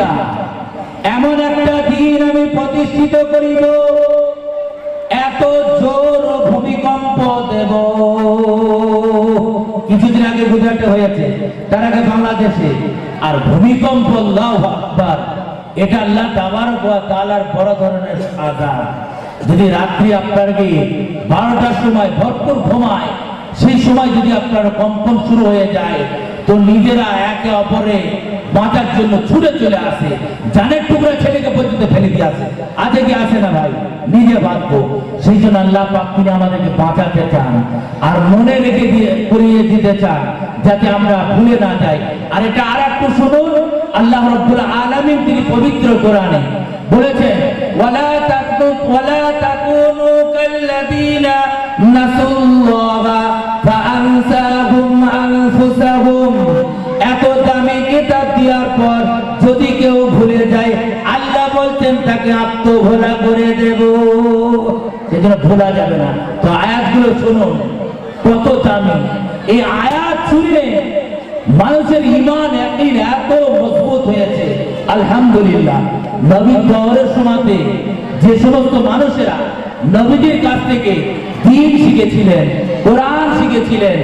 দিনটা এমন একটা দিন আমি প্রতিষ্ঠিত করিব, এত জোর ভূমিকম্প দেব। কিছুদিন আগে গুজরাটে হয়েছে, তার আগে বাংলাদেশে। আর ভূমিকম্প এটা আল্লাহ তাআলার বড় ধরনের আযাব যদি রাত্রি বারোটার সময় ভরপুর ঘুমায়, সেই সময় যদি আপনার কম্পন শুরু হয়ে যায়, তো নিজেরা একে অপরে বাঁচার জন্য ছুটে চলে আসে। জানের টুকরা ছেলেকে পর্যন্ত ফেলে দিয়ে আসে। আজকে কি আসে না ভাই? নিজে বাঁচবো। সেই জন্য আল্লাহ পাক তিনি আমাদেরকে বাঁচাতে চান আর মনে রেখে দিয়ে করিয়ে দিতে চান যাতে আমরা ভুলে না যাই। আর এটা আর একটু শুনুন, আল্লাহ রব্বুল আলামিন তিনি পবিত্র কোরআনে বলেছেন, ওয়ালা তাকু ওয়ালা তাকুনু কাল্লাযীনা নাসুল্লাহা ফাআনসাহুম তাকে আত্মভোলা করে দেব। সেজন্য ভোলা যাবে না। তো আয়াতগুলো শুনুন। কত দামি। এই আয়াত শুনলে মানুষের ইমান একদিন এত মজবুত হয়েছে। আলহামদুলিল্লাহ। নবী দৌড়ের সময়তে যে সমস্ত মানুষেরা নবীদের কাছ থেকে দিন শিখেছিলেন, কোরআন শিখেছিলেন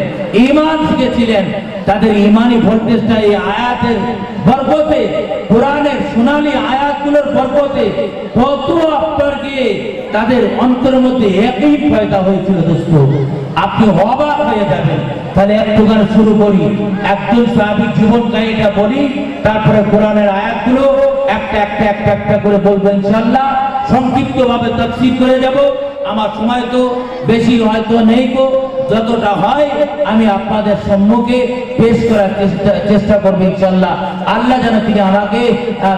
ইমান শিখেছিলেন, তাদের ইমানি ভোল্টেজটা এই আয়াতের বরকতে, কোরআনের সোনালি আয়াতগুলোর বরকতে কত আপনাকে তাদের অন্তরের মধ্যে একই পয়দা হয়েছিল দোস্ত। আপনি অবাক হয়ে যাবেন। তাহলে একটু গান শুরু করি। একজন সাহাবিক জীবন কাহিনীটা বলি, তারপরে কোরআনের আয়াতগুলো একটা একটা একটা একটা করে বলব ইনশাল্লাহ সংক্ষিপ্ত ভাবে তফসিল করে যাব আমার সময় তো বেশি হয়তো নেই গো। যতটা হয় আমি আপনাদের সম্মুখে পেশ করার চেষ্টা চেষ্টা করব ইনশাল্লাহ। আল্লাহ যেন তিনি আমাকে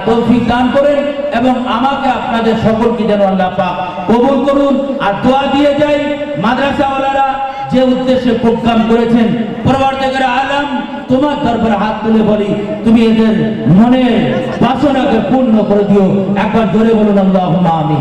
তৌফিক দান করেন এবং আমাকে আপনাদের সকলকে যেন আল্লাহ পাক কবুল করুন। আর দোয়া দিয়ে যাই মাদ্রাসাওয়ালারা যে উদ্দেশ্যে প্রোগ্রাম করেছেন। পরবর্তীকার আলাম, তোমার দরবারে হাত তুলে বলি, তুমি এদের মনের বাসনাকে পূর্ণ করে দিও। একবার জোরে বলুন আল্লাহ আমি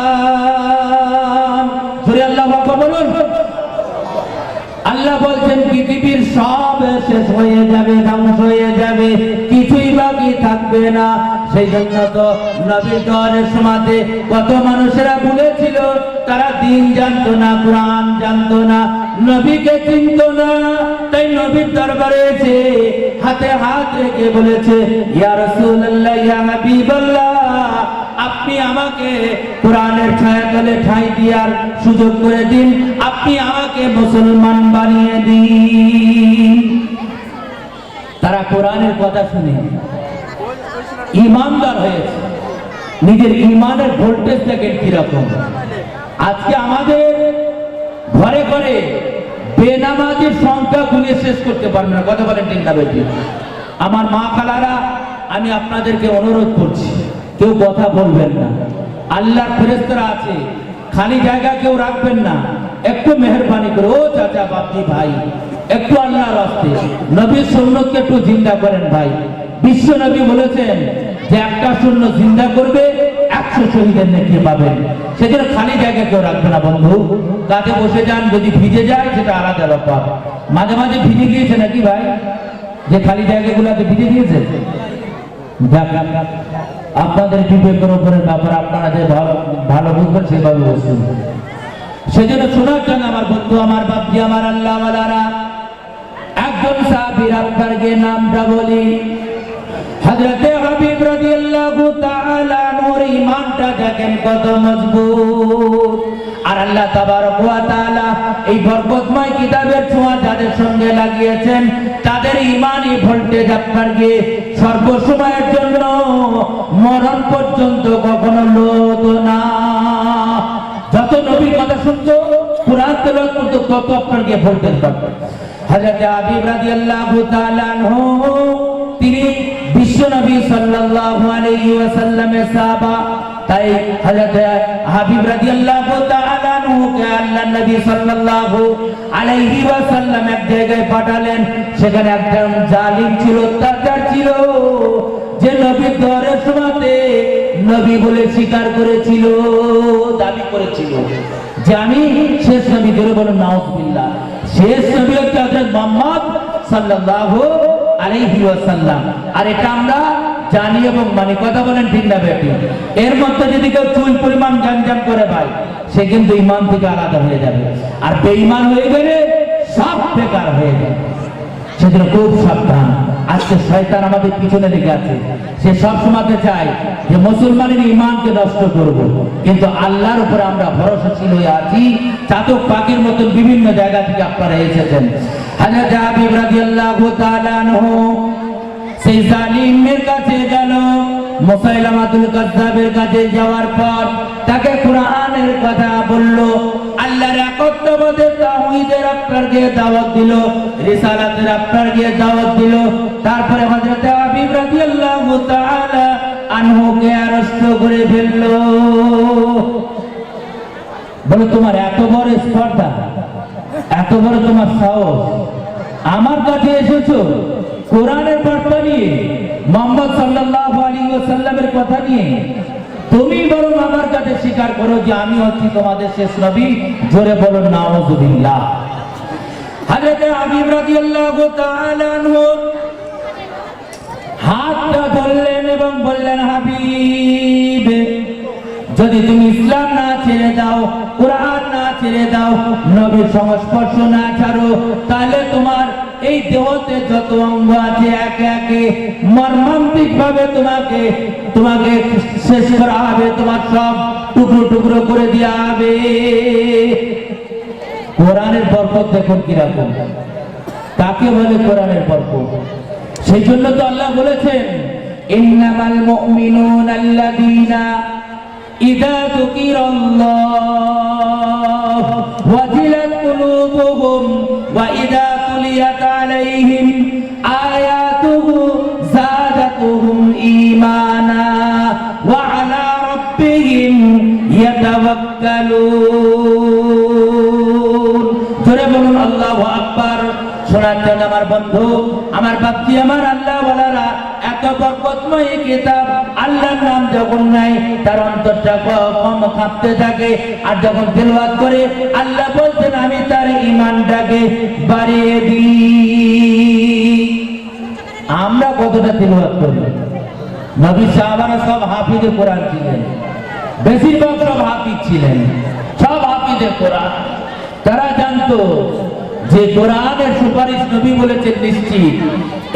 থাকবে না। সেই জন্য তো নবীর দরের সমাজে কত মানুষেরা বলেছিল তারা দিন জানতো না, কোরআন জানতো না, নবীকে চিনতো না। তাই নবীর দরবারে এসে হাতে হাত রেখে বলেছে, ইয়া রাসূলুল্লাহ, ইয়া হাবিবাল্লাহ, আপনি আমাকে কোরআনের ছায়া তলে ঠাঁই দিয়ার সুযোগ করে দিন। আপনি আমাকে মুসলমান বানিয়ে দিন। তারা কোরআনের কথা শুনে ইমানদার হয়েছে নিজের ইমানের ভোল্টেজ দেখেন কীরকম। আজকে আমাদের ঘরে ঘরে বেনামাজির সংখ্যা গুলিয়ে শেষ করতে পারবে না। কথা বলেন ঠিক বেটি আমার মা খালারা, আমি আপনাদেরকে অনুরোধ করছি, কেউ কথা বলবেন না। আল্লাহর ফেরেস্তরা আছে, খালি জায়গা কেউ রাখবেন না। একটু মেহরবানি করে, ও চাচা, বাপজি, ভাই, একটু আল্লাহর রাস্তে। নবীর সুন্নতকে একটু জিন্দা করেন ভাই। বিশ্ব নবী বলেছেন যে একটা শূন্য জিন্দা করবে, একশো শহীদের নেকি পাবেন সেজন্য খালি জায়গা কেউ রাখবে না, বন্ধু। কাজে বসে যান, যদি ভিজে যায়, সেটা আলাদা ব্যাপার। মাঝে মাঝে ভিজে গিয়েছে নাকি ভাই? যে খালি জায়গাগুলোতে ভিজে গিয়েছে? আপনাদের বিবেকের উপরে ব্যাপার, আপনারা যে ভালো ভালো বুঝবেন, সেভাবে বসুন। সেজন্য শোনার জন্য আমার বন্ধু, আমার বাপজি, আমার আল্লাহ একজন সাহাবীর আপনাকে নামটা বলি। হযরতে হাবিব রাদিয়াল্লাহু তাআলা নূর ঈমানটা দেখেন কত মজবুত। আর আল্লাহ তাবারক ওয়া তাআলা এই বরকতময় কিতাবের ছোঁয়া যাদের সঙ্গে লাগিয়েছেন, তাদের ঈমানি ভোল্টেজ আপনাকে সর্বসময়ের জন্য মরণ পর্যন্ত কখনো লোত না। যত নবীর কথা শুনতো কোরআন তেলাওয়াত করতো তত আপনাকে ভোল্টেজ পাবে হযরত আবিব রাদিয়াল্লাহু তাআলা আনহু তিনি বিশ্বনবী সাল্লাল্লাহু আলাইহি ওয়াসাল্লামের সাহাবা, তাই হযরত হাবিব রাদিয়াল্লাহু তাআলা আনহুকে আল্লাহ নবী সাল্লাল্লাহু আলাইহি ওয়াসাল্লাম এক জায়গায় পাঠালেন, সেখানে একজন জালিম ছিল অত্যাচার ছিল, যে নবী দরের সময়তে নবী বলে স্বীকার করেছিল, দাবি করেছিল। যে আমি শেষ নবী ধরে বলো নাউজুবিল্লাহ, শেষ নবী হচ্ছে হযরত মুহাম্মদ সাল্লাল্লাহু আলাইহি ওয়াসাল্লাম। আর এটা আমরা জানি এবং মানি। কথা বলেন ঠিক না বেটি? এর মধ্যে যদি কেউ চুল পরিমাণ জানজান করে ভাই, সে কিন্তু ইমান থেকে আলাদা হয়ে যাবে। আর বেঈমান হয়ে গেলে সব বেকার হয়ে যাবে। সেজন্য খুব সাবধান। আজকে শয়তান আমাদের পিছনে লেগে আছে। সে সব সময়তে চায় যে মুসলমানের ইমানকে নষ্ট করব। কিন্তু আল্লাহর উপরে আমরা ভরসাশীল হয়ে আছি। চাতক পাখির মতন বিভিন্ন জায়গা থেকে আপনারা এসেছেন। সেই কাছে যাওয়ার পর তাকে কোরআনের কথা বলল। তোমার এত বড় স্পর্ধা, এত বড় তোমার সাহস, আমার কাছে এসেছ? কোরআনের বার্তা নিয়ে, মোহাম্মদ সাল্লাল্লাহু আলাইহি ওয়াসাল্লামের কথা নিয়ে। তুমি বরং আমার কাছে আমি হচ্ছি তোমাদের শেষ নবী। জোরে বলো নাউজুবিল্লাহ। হযরত রাদিয়াল্লাহু তাআলা আনহু হাতটা ধরলেন এবং বললেন, হাবিব, যদি তুমি ইসলাম না ছেড়ে দাও, কোরআন না ছেড়ে দাও, নবীর সংস্পর্শ না ছাড়ো, তাহলে তোমার এই দেহতে যত অঙ্গ আছে, একে একে মর্মান্তিক ভাবে তোমাকে তোমাকে শেষ করা হবে, তোমার সব টুকরো টুকরো করে দেওয়া হবে। কোরআনের বরকত দেখুন কীরকম। কাকে বলে কোরআনের বরকত? সেই জন্য তো আল্লাহ বলেছেন, ইন্নামাল মুমিনুন আল্লাযীনা ইযা যুকিরাল্লাহ। ইয়াতাওয়াক্কালুন জোরে বলুন শোনার জন্য আমার বন্ধু, আমার আমার আল্লাহ বলারা তার আর যখন আল্লাহ বলছেন, আমি তার ইমানটাকে বাড়িয়ে দিই। আমরা কতটা তেলওয়াত করি নবী সাহাবারা সব হাফিজে কোরআন ছিলেন বেশিরভাগ সব হাফিজ ছিলেন, সব হাফিজে কোরআন। তারা জানতো যে কোরআনের সুপারিশ নবী বলেছেন নিশ্চিত,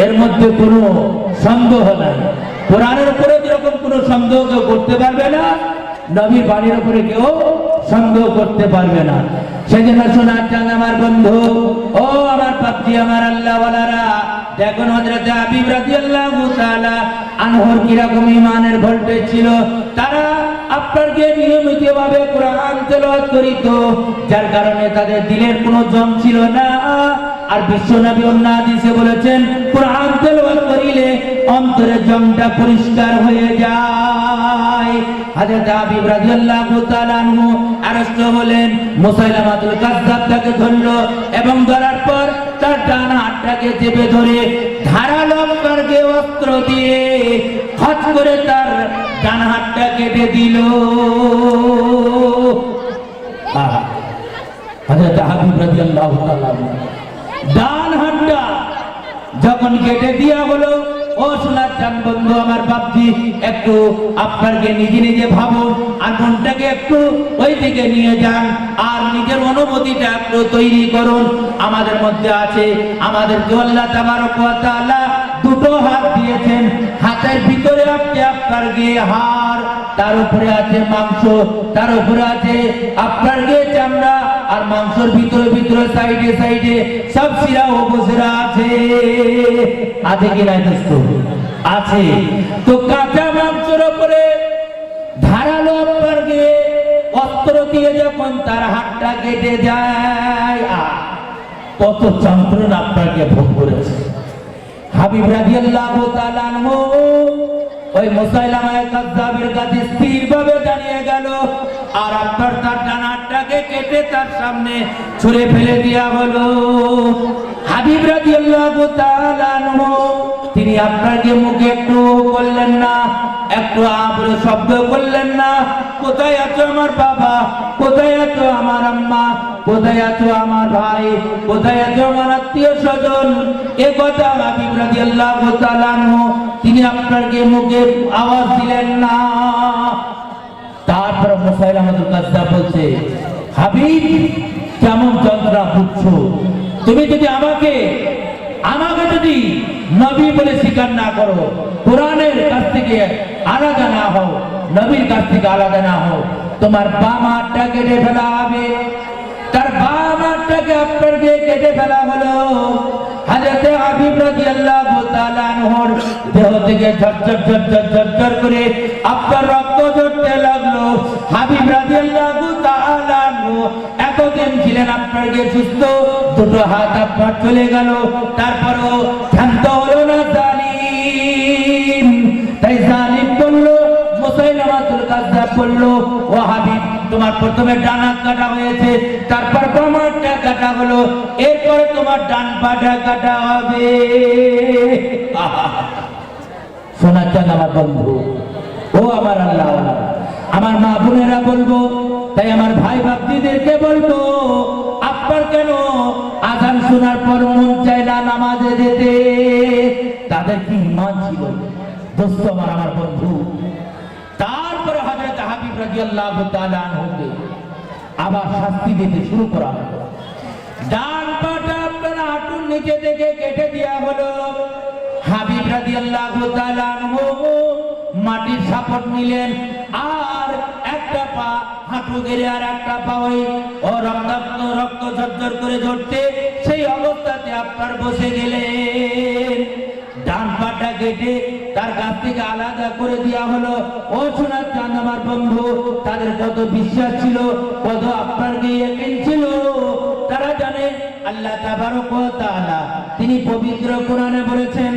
এর মধ্যে কোনো সন্দেহ নাই। কোরআনের উপরে যেরকম কোনো সন্দেহ কেউ করতে পারবে না নবী বাড়ির উপরে কেউ সন্দেহ করতে পারবে না। সেজন্য শোনার চান আমার বন্ধু, ও আমার পাত্রী আমার আল্লাহ দেখুন হযরত হাবিব রাদিয়াল্লাহু তাআলা, আনহর কীরকম ঈমানের ভোল্টেজ ছিল। তারা আপনাকে নিয়মিত ভাবে কোরআন তেলাওয়াত করিত যার কারণে তাদের দিলের কোনো জম ছিল না। আর বিশ্বনবী অন্য হাদিসে বলেছেন, কোরআন তেলাওয়াত করিলে অন্তরের জমটা পরিষ্কার হয়ে যায়। হযরত হাবিব রাদিয়াল্লাহু তাআলা আনহু আরস্ত হলেন, মুসাইলামাতুল কাযযাব তাকে ধরলো এবং ধরার পর তার ডান হাতটাকে চেপে ধরে ধারালো দিয়ে খচ করে তার ডান হাতটা কেটে দিল। ডান হাতটা যখন কেটে দিয়া ও সোনার চান বন্ধু, আমার বাপজি, একটু নিজে নিজে ভাবুন আর মনটাকে একটু ওই দিকে নিয়ে যান, আর নিজের অনুভূতিটা একটু তৈরি করুন। আমাদের মধ্যে আছে আমাদের আল্লাহ তাবারক দুটো হাত দিয়েছেন হাতের ভিতরে আপনি আপনার গিয়ে হাড়, তার উপরে আছে মাংস, তার উপরে আছে আপনার গিয়ে চামড়া, আর মাংসের ভিতরে ভিতরে, সাইডে সাইডে সব শিরা উপশিরা আছে। আছে কি নাই দোস্ত? আছে। তো কাঁচা মাংসের উপরে ধারালো আপনার গিয়ে অস্ত্র দিয়ে যখন তার হাতটা কেটে যায় কত যন্ত্রণা আপনাকে ভোগ করেছে। হাবিব রাদিয়াল্লাহু তাআলা আনহু ওই মুসাইলামায় কাজ্জাবের কাছে স্থিরভাবে দাঁড়িয়ে গেল, আর আপনার তার ডানারটাকে কেটে তার সামনে ছুঁড়ে ফেলে দেওয়া হলো। হাবিব রাদিয়াল্লাহু তাআলা আনহু, তিনি আপনাকে মুখে একটু বললেন না, একটু আবরে শব্দ করলেন না, কোথায় আছো আমার বাবা? কোথায় আছো আমার আম্মা? কোথায় আছো আমার ভাই? কোথায় আছো আমার আত্মীয় স্বজন? এ কথা হাবিব তিনি আপনাকে মুখে আওয়াজ দিলেন না। তারপর কাজ্জাব বলছে, হাবিব, কেমন যন্ত্রণা বুঝছ? তুমি যদি আমাকে আমাকে যদি নবী বলে স্বীকার না করো, কোরআনের কাছ থেকে আলাদা না হও, নবীর কাছ থেকে আলাদা না হও, তোমার বাম হাতটা কেটে ফেলা হবে। তার বাম হাতটাকে আপনার দিয়ে কেটে ফেলা হলো। এতদিন ছিলেন আপনার সুস্থ, দুটো হাত আপনার চলে গেল, তারপরও ক্ষান্ত হলো না জালিম। তাই জালিম বলল, মুসাইলামাতুল বলল, ও হাবিব তোমার প্রথমে ডান হাত কাটা হয়েছে, তারপর বামারটা কাটা হলো, এরপরে তোমার ডান পাটা কাটা হবে। শোনার চান আমার বন্ধু, ও আমার আল্লাহ, আমার মা বোনেরা বলব, তাই আমার ভাই ভাবজিদেরকে বলব, আপনার কেন আজান শোনার পর মন চায় না নামাজে যেতে? তাদের কি ইমান ছিল? দোস্ত আমার আমার বন্ধু আবার শাস্তি দিতে শুরু করা ডান পাটা হাঁটুর নিচে থেকে কেটে দেওয়া হলো। হাবিব মাটির সাপট নিলেন। আর একটা পা হাঁটু গেড়ে আর একটা পা ওই ও রক্তাক্ত, রক্ত ঝরঝর করে ধরতে সেই অবস্থাতে আপনার বসে গেলেন। ডান পাটা কেটে তার কাছ থেকে আলাদা করে দেওয়া হলো। ও সোনার চাঁদ আমার বন্ধু, তাদের কত বিশ্বাস ছিল, কত আপনার ছিল। তারা জানে, আল্লাহ তাবারক তিনি পবিত্র কোরআনে বলেছেন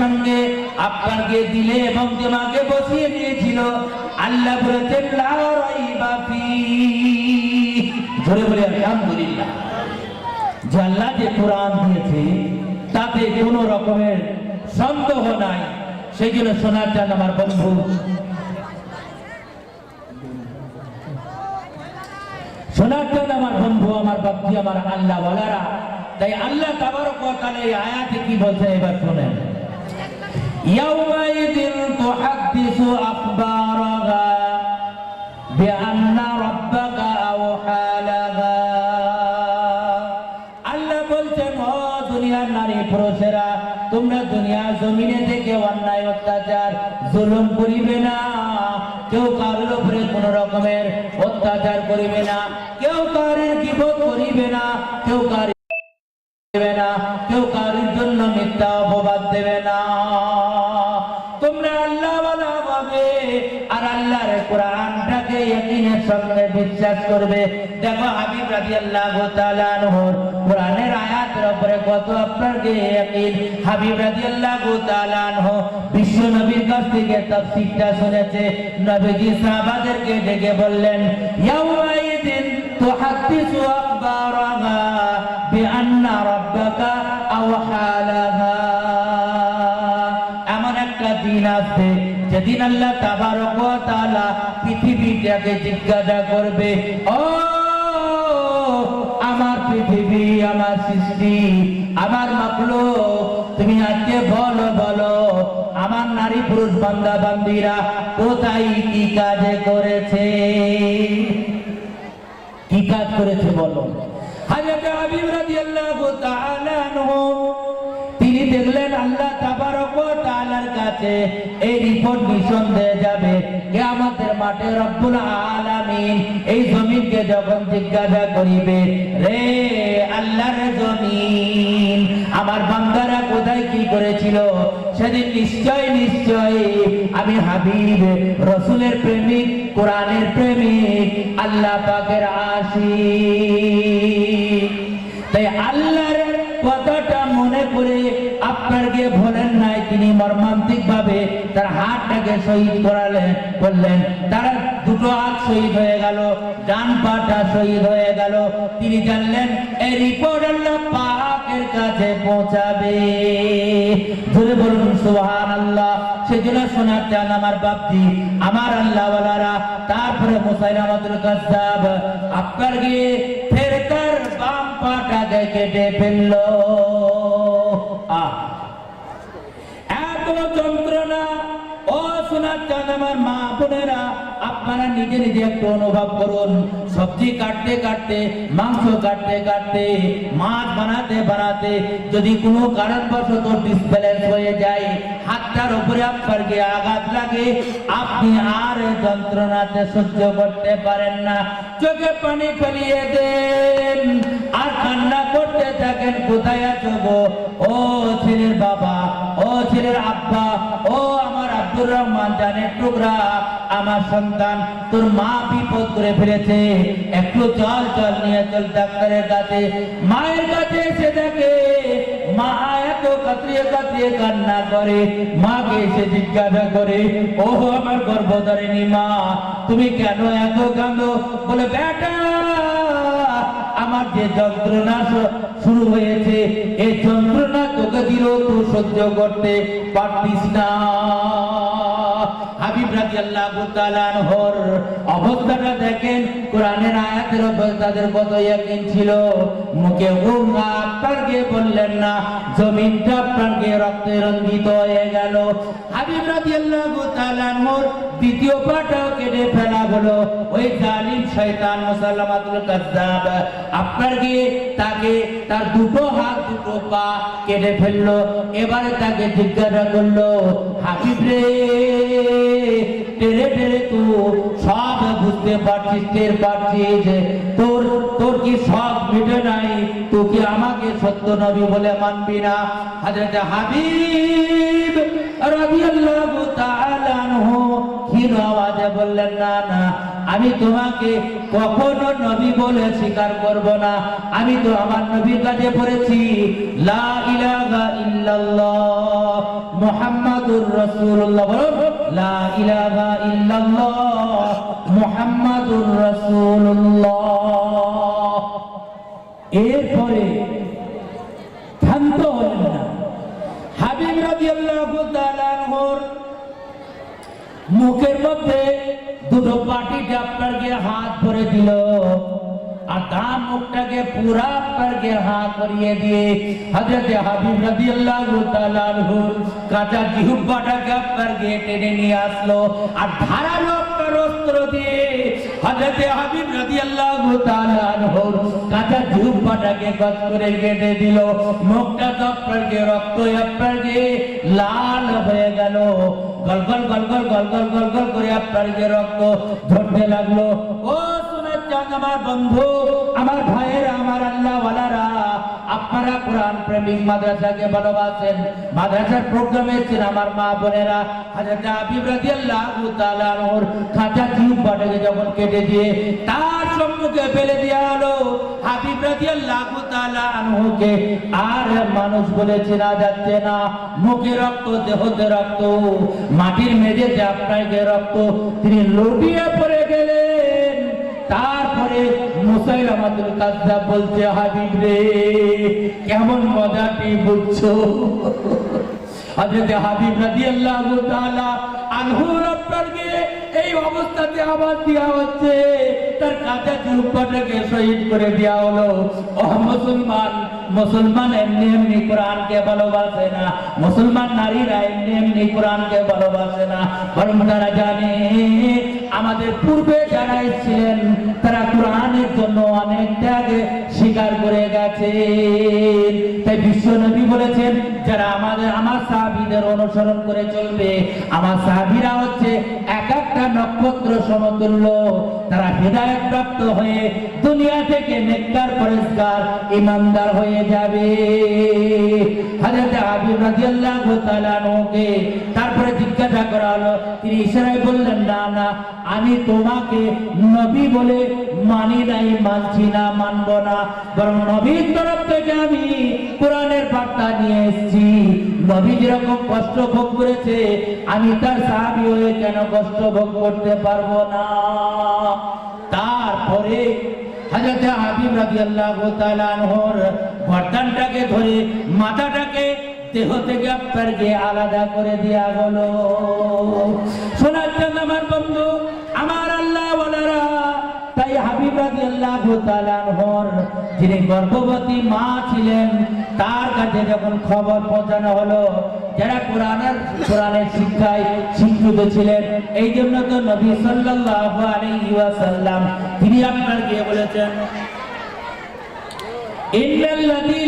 সঙ্গে আপনাকে দিলে এবং দিমাগে বসিয়ে নিয়েছিল আল্লাহ বলেছেন ধরে বলে, আলহামদুলিল্লাহ। যে আল্লাহ যে কোরআন দিয়েছে, তাতে কোনো রকমের সন্দেহ নাই। সেই জন্য শোনার চান আমার বন্ধু। শোনার জন্য আমার বন্ধু, আমার বাপ্তি আমার আল্লাহ বলারা তাই আল্লাহ তাবার এই আয়াতে কি বলছে এবার শোনেন। ইয়াউমাইদিন তুহাদ্দিসু বিআন্না রাব্বাকা আল্লাহ বলছেন, ও দুনিয়ার নারী পুরুষেরা, তোমরা দুনিয়ার জমিনে থেকে অন্যায়, অত্যাচার, জুলুম করিবে না। কেউ কারোর উপরে কোন রকমের অত্যাচার করিবে না। কেউ কারের বিপদ করিবে না। কেউ কার বিশ্বাস করবে। দেখো রাদিয়াল্লাহু তাআলা আনহুর কোরআনের উপরে কত আপনাকে ইয়াকিন? হাবিব বিশ্ব নবীর কাছ থেকে শুনেছে। নবীজি সাহাবাদেরকে ডেকে বললেন এমন একটা দিন আছে যেদিন আল্লাহ তাবারক ওয়া তাআলা পৃথিবীটাকে জিজ্ঞাসা করবে, ও, আমার পৃথিবী, আমার সৃষ্টি, আমার মাকলো তুমি আজকে বলো বলো, আমার নারী পুরুষ বান্দা বান্দিরা কোথায় কি কাজে করেছে? কি কাজ করেছে বলো? হযরত হাবিব রাদিয়াল্লাহু তাআলা কাছে এই রিপোর্ট নিঃসন্দেহে যাবে। কিয়ামতের মাঠে রব্বুল আলামিন এই জমিনকে যখন জিজ্ঞাসা করিবে, রে আল্লাহর জমিন, আমার বান্দারা কোথায় কি করেছিল? সেদিন নিশ্চয় নিশ্চয় আমি হাবিব, রসুলের প্রেমিক, কোরআনের প্রেমিক, আল্লাহ পাকের আশিক। তাই আল্লাহর কথাটা মনে করে আপনার গিয়ে বলেন নাই, তিনি মর্মান্তিক ভাবে তার হাতটাকে শহীদ করালেন, বললেন তার দুটো হাত শহীদ হয়ে গেল, ডান পাটা শহীদ হয়ে গেল। তিনি জানলেন এই রিপোর্ট আল্লাহ পাকের কাছে পৌঁছাবে। ধরে বলুন সুবহান আল্লাহ সেজন্য শোনার চান আমার বাপজি, আমার আল্লাহ ওয়ালারা তারপরে মুসাইলামাতুল কাজ্জাব, আপনার গিয়ে ফের তার বাম পাটাকে কেটে ফেলল। এত যন্ত্রণা। ও শোনার চান আমার মা বোনেরা, আপনারা নিজে নিজে একটু অনুভব করুন। সবজি কাটতে কাটতে, মাংস কাটতে কাটতে, মাছ বানাতে বানাতে যদি কোনো কারণবশত ডিসব্যালেন্স হয়ে যায়, হাতটার উপরে আপনার গিয়ে আঘাত লাগে। আপনি আর যন্ত্রণাতে সহ্য করতে পারেন না। চোখে পানি ফেলিয়ে দেন। আর কান্না করতে থাকেন, কোথায় আছো গো? ও ছেলের বাবা, ও ছেলের আব্বা, ও আমার আব্দুর রহমান জানের টুকরা, আমার সন্তান, তোর মা বিপদ করে ফেলেছে। একটু চল চল নিয়ে চল ডাক্তারের কাছে। মায়ের কাছে এসে দেখে, মা এত কাতরিয়ে কাতরিয়ে কান্না করে। মাকে এসে জিজ্ঞাসা করে ও আমার গর্ভধারিণী মা, তুমি কেন এত কান্দো বলে, বেটা আমার যে যন্ত্রণা শুরু হয়েছে এই যন্ত্রণা তোকে দিলেও তুই সহ্য করতে পারতিস না। বললেন না রক্তে রঞ্জিত হয়ে গেল। দ্বিতীয় পাটাও কেটে হলো, ওই জালিম শয়তান মুসাল্লামাতুল কাজ্জাব। আপনার গিয়ে তাকে, তার দুটো হাত, দুটো পা কেটে ফেলল, এবারে তাকে জিজ্ঞাসা করল, হাবিব রে, টেরে টেরে তো সব বুঝতে পারছিস, টের পারছিস। তোর তোর কি সব মিটে নাই? তুই কি আমাকে সত্য নবী বলে মানবি না? হাজরত হাবিব রাদিয়াল্লাহু তাআলা আনহু ক্ষীণ আওয়াজে বললেন, না না, আমি তোমাকে কখনো নবী বলে স্বীকার করব না। আমি তো আমার নবীর কাছে পড়েছি, লা ইলাহা ইল্লাল্লাহ, মুহাম্মাদুর রাসূলুল্লাহ, বলুন, লা ইলাহা ইল্লাল্লাহ, মুহাম্মাদুর রাসূলুল্লাহ। এরপরে ক্ষান্ত হলেন না হাবিব রাদিয়াল্লাহু তাআলা আনহুর মুখের মধ্যে দুটো পাটি আপনার গিয়ে হাত ভরে দিল। আর তার মুখটাকে পুরা করিয়ে দিয়ে হাবিব রাদিয়াল্লাহু তাআলা টেনে নিয়ে আসলো। আর ধারালো অস্ত্র দিয়ে হাবিব রাদিয়াল্লাহু তাআলা জিহ্বাটাকে করে কেটে দিল। মুখটা রক্ত আপনার গিয়ে লাল হয়ে গেল। গলগল গলগল গলগল গলগল করে আপনার যে রক্ত ঝরতে লাগল। ও সোনার চান আমার বন্ধু, আমার ভাইয়েরা, আমার আল্লাহ ওয়ালারা আপনারা কোরআন প্রেমিক মাদ্রাসাকে ভালোবাসেন। মাদ্রাসার প্রোগ্রামে এসেছেন আমার মা বোনেরা। রাদিয়াল্লাহু তাআলা যখন কেটে দিয়ে তার সম্মুখে ফেলে হলো, হাবিব তাআলা আনহুকে। আর মানুষ বলে চেনা যাচ্ছে না, মুখে রক্ত, দেহতে রক্ত, মাটির মেঝেতে আপনাকে রক্ত। তিনি লুটিয়ে পড়ে গেলেন। তারপরে আমাদের কাজ্জাব বলছে, হাবিব রে, কেমন মজাটি বুঝছ? এই অবস্থাতে আবার দেওয়া হচ্ছে। তার কাঁচা চুপটাকে শহীদ করে দেওয়া হলো। মুসলমান মুসলমান এমনি এমনি কোরআনকে ভালোবাসে না। মুসলমান নারীরা এমনি এমনি কোরআনকে ভালোবাসে না। বরং তারা জানে, আমাদের পূর্বে যারা ছিলেন তারা কোরআনের জন্য অনেক ত্যাগে স্বীকার করে গেছে তাই বিশ্ব নবী বলেছেন, যারা আমাদের, আমার সাহাবীদের অনুসরণ করে চলবে, আমার সাহাবীরা হচ্ছে এক নক্ষত্র সমতুল্য। তারা হৃদায়ত প্রাপ্ত হয়ে দুনিয়া থেকে নেককার পরিষ্কার ইমানদার হয়ে যাবে। হযরত হাবিব রাদিয়াল্লাহু তাআলা তারপরে জিজ্ঞাসা করা হলো, তিনি ইশারায় বললেন, না না, আমি তোমাকে নবী বলে মানি নাই, মানছি না, মানব না। বরং নবীর তরফ থেকে আমি কোরআনের বার্তা নিয়ে এসেছি। নবী যেরকম কষ্ট ভোগ করেছে, আমি তার সাহাবী হয়ে কেন কষ্ট ভোগ করতে পারব না? তারপরে হযরত হাবিব রাদিয়াল্লাহু তাআলা আনহুর গর্দানটাকে ধরে মাথাটাকে দেহ থেকে আপনার আলাদা করে দেয়া হলো। শোনার জন্য আমার বন্ধু, আমার আল্লাহ বলেরা তাই হাবিব রাদিয়াল্লাহু তাআলা আনহুর যিনি গর্ভবতী মা ছিলেন তার কাছে যখন খবর পৌঁছানো হলো, যারা কোরআনের কোরআনের শিক্ষায় শিক্ষিত ছিলেন, এই জন্য তো নবী সাল্লাল্লাহু আলাইহি ওয়াসাল্লাম তিনি আপনার গিয়ে বলেছেন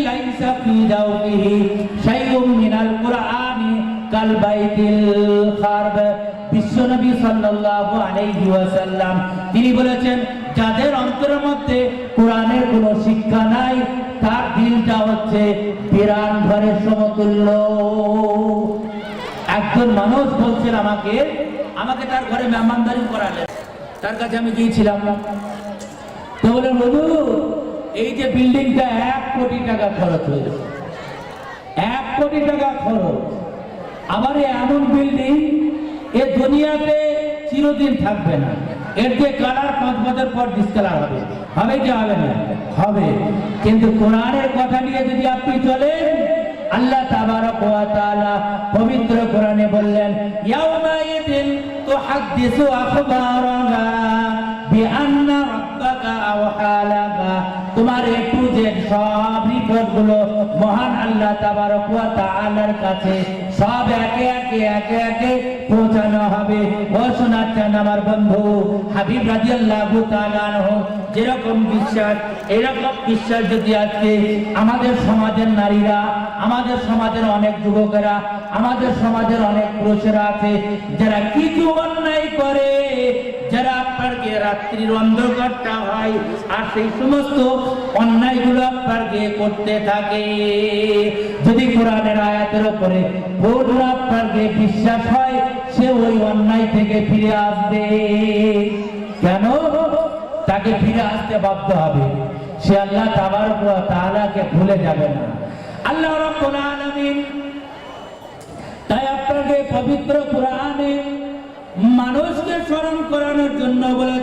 লাইসা ফী শাইউম মিনাল কাল বাইতিল খারব। বিশ্বনবী সাল্লাল্লাহু আলাইহি ওয়াসাল্লাম তিনি বলেছেন, যাদের অন্তরের মধ্যে কোরআনের কোনো শিক্ষা নাই তার দিলটা হচ্ছে বিরান ঘরের সমতুল্য। একজন মানুষ বলছেন আমাকে আমাকে তার ঘরে মেহমানদারি করালেন তার কাছে আমি গিয়েছিলাম। তো বলে বধু এই যে বিল্ডিংটা এক কোটি টাকা খরচ হয়েছে। এক কোটি টাকা খরচ। আবার এ এমন বিল্ডিং, এ দুনিয়াতে চিরদিন থাকবে না। এর যে কালার পাঁচ বছর পর ডিসকালার হবে। হবে কি হবে না? হবে। কিন্তু কোরআনের কথা নিয়ে যদি আপনি চলেন, আল্লাহ তাবারক ওয়া তাআলা পবিত্র কোরআনে বললেন, ইয়াউমা ইদিন তুহাদ্দিসু আখবারাহা বিআন্না রাব্বাকা আওহা লাকা তোমার এ টু জেড সব রিপোর্টগুলো মহান আল্লাহ তাবারক ওয়া তাআলার কাছে সব একে একে একে একে পৌঁছানো হবে। ও শোনাচ্ছেন আমার বন্ধু হাবিব রাজিয়াল্লাহু তাআলা আনহু, যেরকম বিশ্বাস, এরকম বিশ্বাস যদি আজকে আমাদের সমাজের নারীরা, আমাদের সমাজের অনেক যুবকেরা, আমাদের সমাজের অনেক পুরুষেরা আছে, যারা কিছু অন্যায় করে যারা রাত্রির অন্ধকারটা হয়, আর সেই সমস্ত অন্যায়গুলো করতে থাকে। যদি কোরআনের আয়াতের উপরে বিশ্বাস হয়, সে ওই অন্যায় থেকে ফিরে আসবে। কেন? তাকে ফিরে আসতে বাধ্য হবে। সে আল্লাহ তাবার তাআলাকে ভুলে যাবে না। আল্লাহ রাব্বুল আলামিন তাই আপনাকে পবিত্র কোরআনে মানুষকে স্মরণ করানোর জন্য বলে